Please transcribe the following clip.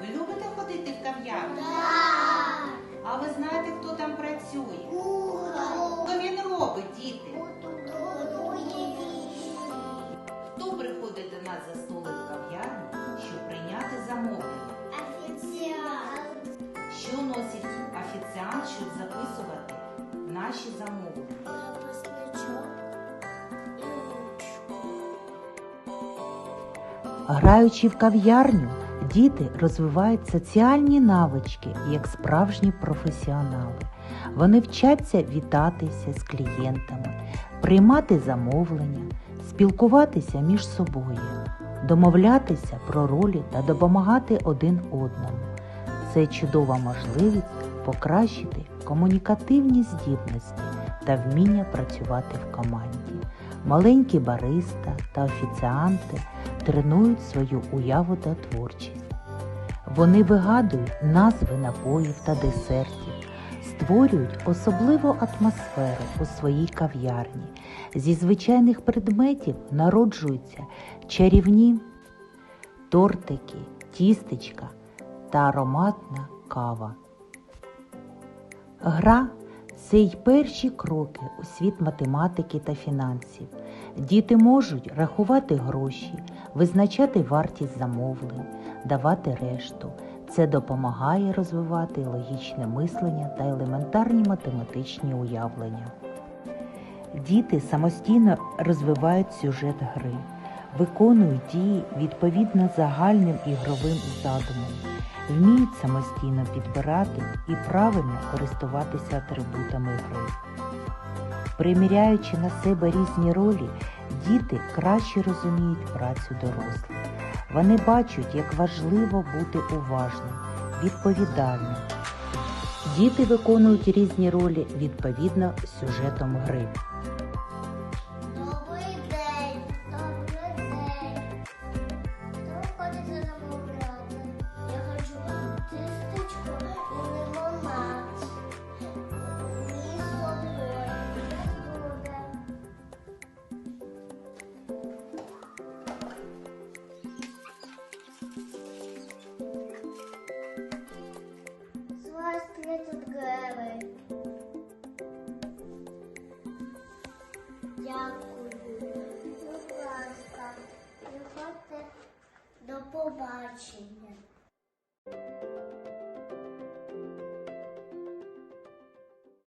Ви любите ходити в кав'ярню? Так! А ви знаєте, хто там працює? Кухар! Що він робить, діти? Хто приходить до нас за столом в кав'ярню, щоб прийняти замовлення? Офіціант. Що носить офіціант, щоб записувати наші замовлення? Граючи в кав'ярню, діти розвивають соціальні навички як справжні професіонали. Вони вчаться вітатися з клієнтами, приймати замовлення, спілкуватися між собою, домовлятися про ролі та допомагати один одному. Це чудова можливість покращити комунікативні здібності та вміння працювати в команді. Маленькі бариста та офіціанти тренують свою уяву та творчість. Вони вигадують назви напоїв та десертів, створюють особливу атмосферу у своїй кав'ярні. Зі звичайних предметів народжуються чарівні тортики, тістечка та ароматна кава. Гра це й перші кроки у світ математики та фінансів. Діти можуть рахувати гроші, визначати вартість замовлень, давати решту. Це допомагає розвивати логічне мислення та елементарні математичні уявлення. Діти самостійно розвивають сюжет гри, виконують дії відповідно загальним ігровим задумам, вміють самостійно підбирати і правильно користуватися атрибутами гри. Приміряючи на себе різні ролі, діти краще розуміють працю дорослих. Вони бачать, як важливо бути уважним, відповідальним. Діти виконують різні ролі відповідно сюжетом гри. 30 гривень. Дякую. Будь ласка, приходьте до побачення.